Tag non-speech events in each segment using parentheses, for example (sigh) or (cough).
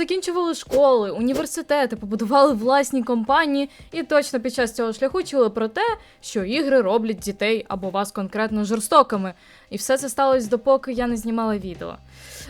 позакінчували школи, університети, побудували власні компанії і точно під час цього шляху чули про те, що ігри роблять дітей або вас конкретно жорстокими. І все це сталося допоки я не знімала відео.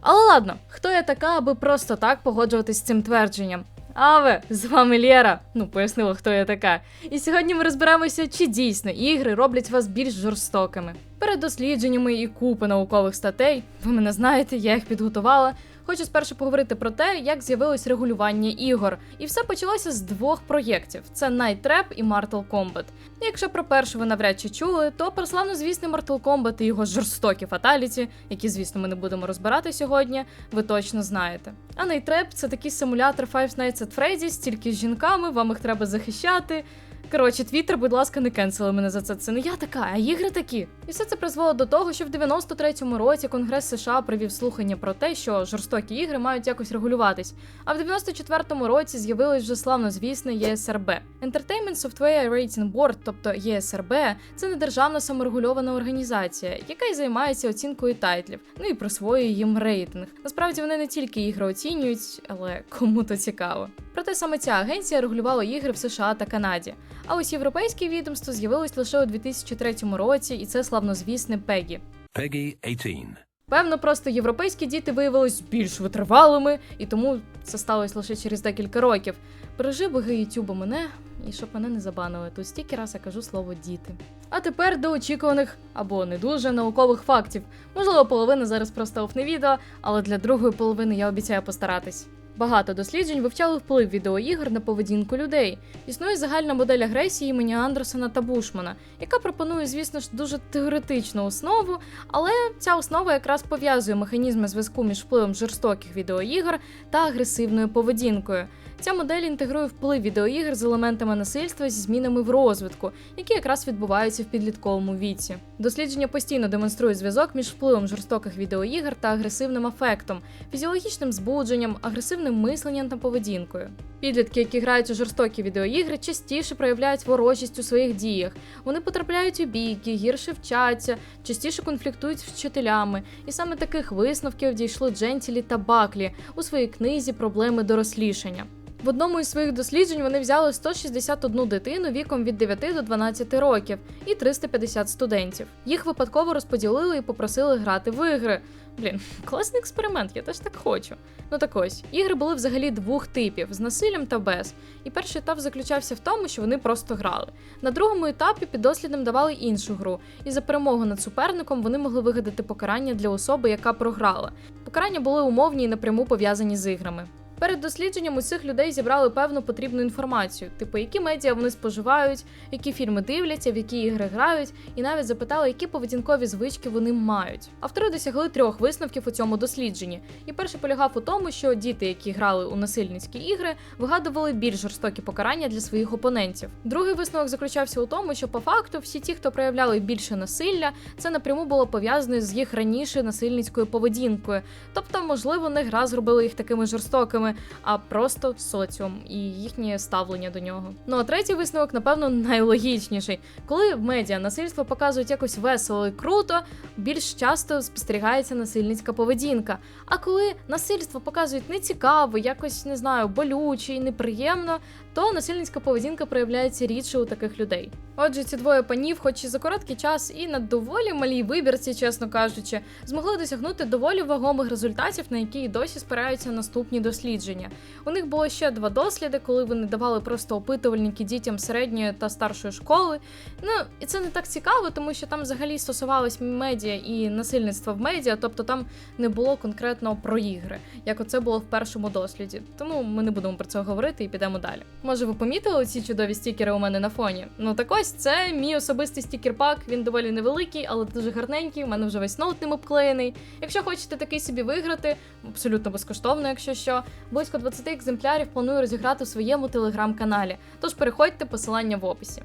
Але ладно, хто я така, аби просто так погоджуватись з цим твердженням? Аве, з вами Лєра. Ну, пояснила, хто я така. І сьогодні ми розберемося, чи дійсно ігри роблять вас більш жорстокими. Перед дослідженнями і купи наукових статей, ви мене знаєте, я їх підготувала. Хочу спершу поговорити про те, як з'явилось регулювання ігор. І все почалося з двох проєктів: це Night Trap і Mortal Kombat. Якщо про першу ви навряд чи чули, то про славнозвісний Mortal Kombat і його жорстокі фаталіті, які, звісно, ми не будемо розбирати сьогодні, ви точно знаєте. А Night Trap – це такий симулятор Five Nights at Freddy's, тільки з жінками, вам їх треба захищати. Коротше, Твіттер, будь ласка, не кенсели мене за це. Це не я така, а ігри такі. І все це призвело до того, що в 93-му році Конгрес США провів слухання про те, що жорстокі ігри мають якось регулюватись. А в 94-му році з'явилось вже славнозвісне ЄСРБ. Entertainment Software Rating Board, тобто ЄСРБ, це недержавна саморегульована організація, яка й займається оцінкою тайтлів, ну і присвоює їм рейтинг. Насправді вони не тільки ігри оцінюють, але кому то цікаво. Проте саме ця агенція регулювала ігри в США та Канаді. А ось європейське відомство з'явилось лише у 2003 році, і це славнозвісне Пегі. Peggy 18. Певно, просто європейські діти виявились більш витривалими, і тому це сталося лише через декілька років. Бережи боги Ютуба мене, і щоб мене не забанили. Тут стільки раз я кажу слово діти. А тепер до очікуваних або не дуже наукових фактів. Можливо, половина зараз просто офне відео, але для другої половини я обіцяю постаратись. Багато досліджень вивчали вплив відеоігр на поведінку людей. Існує загальна модель агресії імені Андерсона та Бушмана, яка пропонує, звісно ж, дуже теоретичну основу, але ця основа якраз пов'язує механізми зв'язку між впливом жорстоких відеоігр та агресивною поведінкою. Ця модель інтегрує вплив відеоігр з елементами насильства зі змінами в розвитку, які якраз відбуваються в підлітковому віці. Дослідження постійно демонструють зв'язок між впливом жорстоких відеоігр та агресивним афектом, фізіологічним збудженням, агресивним мисленням та поведінкою. Підлітки, які грають у жорстокі відеоігри, частіше проявляють ворожість у своїх діях. Вони потрапляють у бійки, гірше вчаться, частіше конфліктують з вчителями. І саме таких висновків дійшло Джентілі та Баклі у своїй книзі Проблеми дорослішання. В одному із своїх досліджень вони взяли 161 дитину віком від 9 до 12 років і 350 студентів. Їх випадково розподілили і попросили грати в ігри. Блін, (laughs) класний експеримент, я теж так хочу. Ну так ось, ігри були взагалі двох типів з насиллям та без. І перший етап заключався в тому, що вони просто грали. На другому етапі підослідним давали іншу гру, і за перемогу над суперником вони могли вигадати покарання для особи, яка програла. Покарання були умовні і напряму пов'язані з іграми. Перед дослідженням усіх людей зібрали певну потрібну інформацію, типу які медіа вони споживають, які фільми дивляться, в які ігри грають, і навіть запитали, які поведінкові звички вони мають. Автори досягли трьох висновків у цьому дослідженні. І перший полягав у тому, що діти, які грали у насильницькі ігри, вигадували більш жорстокі покарання для своїх опонентів. Другий висновок заключався у тому, що по факту всі ті, хто проявляли більше насилля, це напряму було пов'язано з їх раніше насильницькою поведінкою. Тобто, можливо, не гра зробила їх такими жорстокими а просто соціум і їхнє ставлення до нього. Ну а третій висновок, напевно, найлогічніший. Коли в медіа насильство показують якось весело і круто, більш часто спостерігається насильницька поведінка. А коли насильство показують нецікаво, якось не знаю, болюче і неприємно, то насильницька поведінка проявляється рідше у таких людей. Отже, ці двоє панів, хоч і за короткий час, і на доволі малій вибірці, чесно кажучи, змогли досягнути доволі вагомих результатів, на які і досі спираються наступні дослідження. У них було ще два досліди, коли вони давали просто опитувальники дітям середньої та старшої школи. Ну і це не так цікаво, тому що там взагалі стосувалось медіа і насильництва в медіа, тобто там не було конкретно про ігри, як оце було в першому досліді. Тому ми не будемо про це говорити і підемо далі. Може, ви помітили ці чудові стікери у мене на фоні? Ну так ось це мій особистий стікер-пак. Він доволі невеликий, але дуже гарненький. У мене вже весь ноут ним обклеєний. Якщо хочете такий собі виграти, абсолютно безкоштовно, якщо що, близько 20 екземплярів планую розіграти у своєму телеграм-каналі. Тож переходьте посилання в описі.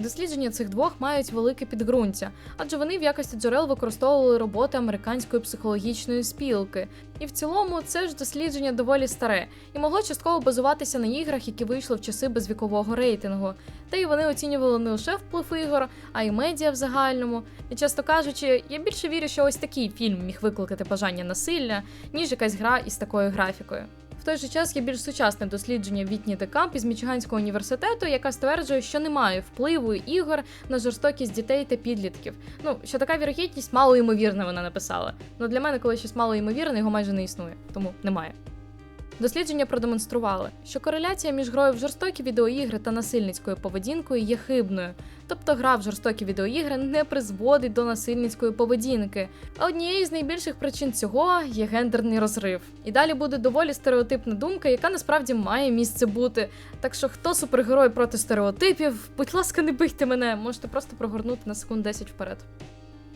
Дослідження цих двох мають велике підґрунтя, адже вони в якості джерел використовували роботи американської психологічної спілки. І в цілому це ж дослідження доволі старе і могло частково базуватися на іграх, які вийшли в часи безвікового рейтингу. Та й вони оцінювали не лише вплив ігор, а й медіа в загальному. І часто кажучи, я більше вірю, що ось такий фільм міг викликати бажання насилля, ніж якась гра із такою графікою. В той же час є більш сучасне дослідження Вітні Декамп із Мічиганського університету, яка стверджує, що немає впливу ігор на жорстокість дітей та підлітків. Ну, що така вірогідність мало ймовірна, вона написала. Ну для мене, коли щось мало ймовірне, його майже не існує, тому немає. Дослідження продемонстрували, що кореляція між грою в жорстокі відеоігри та насильницькою поведінкою є хибною, тобто гра в жорстокі відеоігри не призводить до насильницької поведінки. А однією з найбільших причин цього є гендерний розрив. І далі буде доволі стереотипна думка, яка насправді має місце бути. Так що хто супергерой проти стереотипів, будь ласка, не бийте мене, можете просто прогорнути на секунд 10 вперед.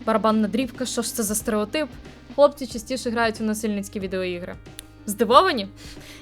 Барабанна дрібка, що ж це за стереотип? Хлопці частіше грають у насильницькі відеоігри. Здивовані?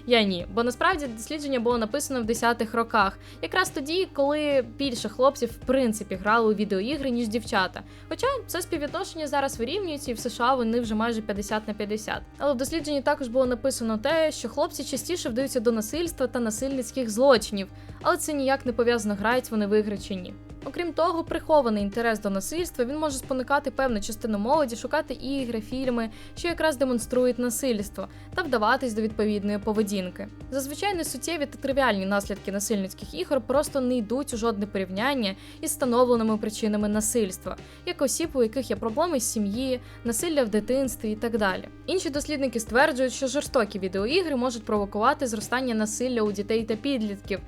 Я ні, бо насправді дослідження було написано в 10-х роках, якраз тоді, коли більше хлопців в принципі грали у відеоігри, ніж дівчата. Хоча це співвідношення зараз вирівнюється, і в США вони вже майже 50 на 50. Але в дослідженні також було написано те, що хлопці частіше вдаються до насильства та насильницьких злочинів, але це ніяк не пов'язано грають вони в ігри чи ні. Окрім того, прихований інтерес до насильства він може спонукати певну частину молоді шукати ігри, фільми, що якраз демонструють насильство, та вдаватись до відповідної поведінки. Зазвичай несуттєві та тривіальні наслідки насильницьких ігор просто не йдуть у жодне порівняння із встановленими причинами насильства, як осіб, у яких є проблеми з сім'ї, насилля в дитинстві і так далі. Інші дослідники стверджують, що жорстокі відеоігри можуть провокувати зростання насилля у дітей та підлітків.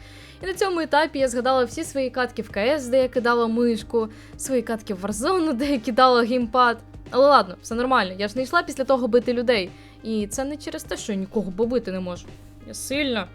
І на цьому етапі я згадала всі свої катки в КС, де я кидала мишку, свої катки в Warzone, (laughs) де я кидала геймпад. Але ладно, все нормально, я ж не йшла після того бити людей. І це не через те, що я нікого побити не можу. Я сильна.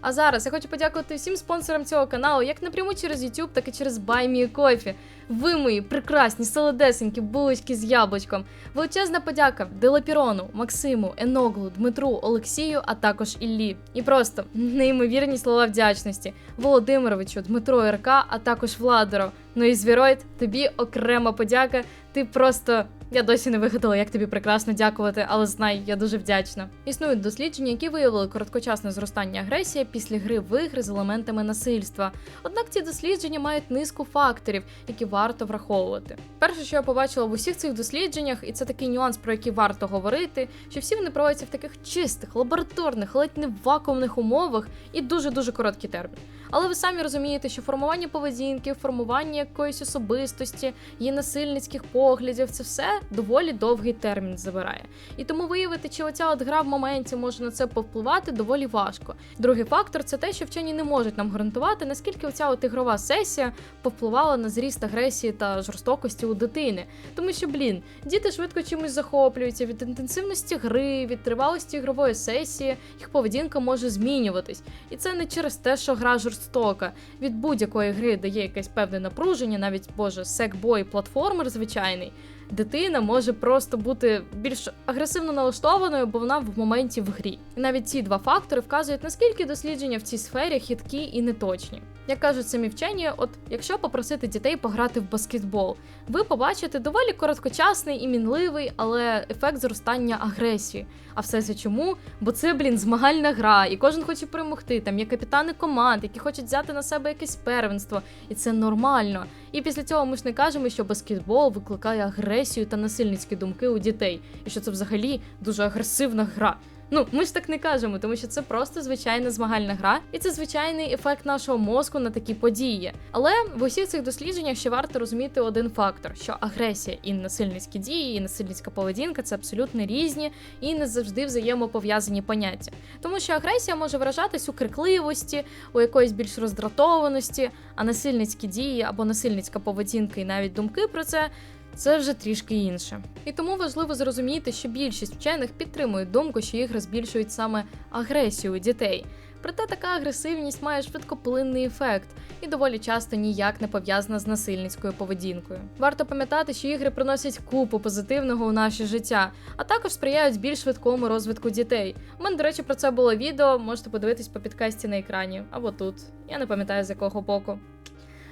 А зараз я хочу подякувати всім спонсорам цього каналу, як напряму через YouTube, так і через BuyMeCoffee. Ви мої прекрасні, солодесенькі булочки з яблучком. Величезна подяка Делапірону, Максиму, Еноглу, Дмитру, Олексію, а також Іллі. І просто неймовірні слова вдячності Володимировичу, Дмитро РК, а також Владору. Ну і Звіроїд, тобі окрема подяка. Ти просто. Я досі не вигадала, як тобі прекрасно дякувати, але знай, я дуже вдячна. Існують дослідження, які виявили короткочасне зростання агресії після гри в ігри з елементами насильства. Однак ці дослідження мають низку факторів, які варто враховувати. Перше, що я побачила в усіх цих дослідженнях, і це такий нюанс, про який варто говорити, що всі вони проводяться в таких чистих, лабораторних, ледь не вакуумних умовах і дуже дуже короткі термін. Але ви самі розумієте, що формування поведінки, формування якоїсь особистості, її насильницьких поглядів, це все доволі довгий термін забирає. І тому виявити, чи оця от гра в моменті може на це повпливати, доволі важко. Другий фактор це те, що вчені не можуть нам гарантувати, наскільки оця от ігрова сесія повпливала на зріст агресії та жорстокості у дитини. Тому що, блін, діти швидко чимось захоплюються від інтенсивності гри, від тривалості ігрової сесії, їх поведінка може змінюватись. І це не через те, що гра жорстока. Від будь-якої гри дає якесь певне напруження, навіть боже, секбой платформер звичайний. Дитина може просто бути більш агресивно налаштованою, бо вона в моменті в грі. І навіть ці два фактори вказують, наскільки дослідження в цій сфері хиткі і неточні. Як кажуть самі вчені, от якщо попросити дітей пограти в баскетбол, ви побачите доволі короткочасний і мінливий, але ефект зростання агресії. А все це чому? Бо це, блін, змагальна гра, і кожен хоче перемогти. Там є капітани команд, які хочуть взяти на себе якесь первенство, і це нормально. І після цього ми ж не кажемо, що баскетбол викликає агресію та насильницькі думки у дітей, і що це взагалі дуже агресивна гра. Ну, ми ж так не кажемо, тому що це просто звичайна змагальна гра, і це звичайний ефект нашого мозку на такі події. Але в усіх цих дослідженнях ще варто розуміти один фактор: що агресія і насильницькі дії, і насильницька поведінка це абсолютно різні і не завжди взаємопов'язані поняття. Тому що агресія може виражатись у крикливості, у якоїсь більш роздратованості, а насильницькі дії або насильницька поведінка і навіть думки про це це вже трішки інше. І тому важливо зрозуміти, що більшість вчених підтримують думку, що ігри збільшують саме агресію дітей. Проте така агресивність має швидкоплинний ефект і доволі часто ніяк не пов'язана з насильницькою поведінкою. Варто пам'ятати, що ігри приносять купу позитивного у наше життя, а також сприяють більш швидкому розвитку дітей. У мене, до речі, про це було відео, можете подивитись по підкасті на екрані або тут. Я не пам'ятаю з якого боку.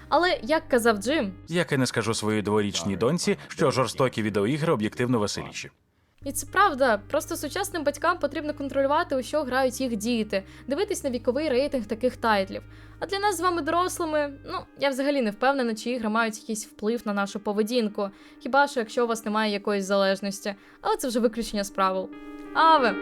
Але як казав Джим, Як і не скажу своїй дворічній доньці, що жорстокі відеоігри об'єктивно веселіші. І це правда, просто сучасним батькам потрібно контролювати, у що грають їх діти, дивитись на віковий рейтинг таких тайтлів. А для нас з вами дорослими, ну я взагалі не впевнена, чи ігри мають якийсь вплив на нашу поведінку. Хіба що якщо у вас немає якоїсь залежності, але це вже виключення з правил. Аве!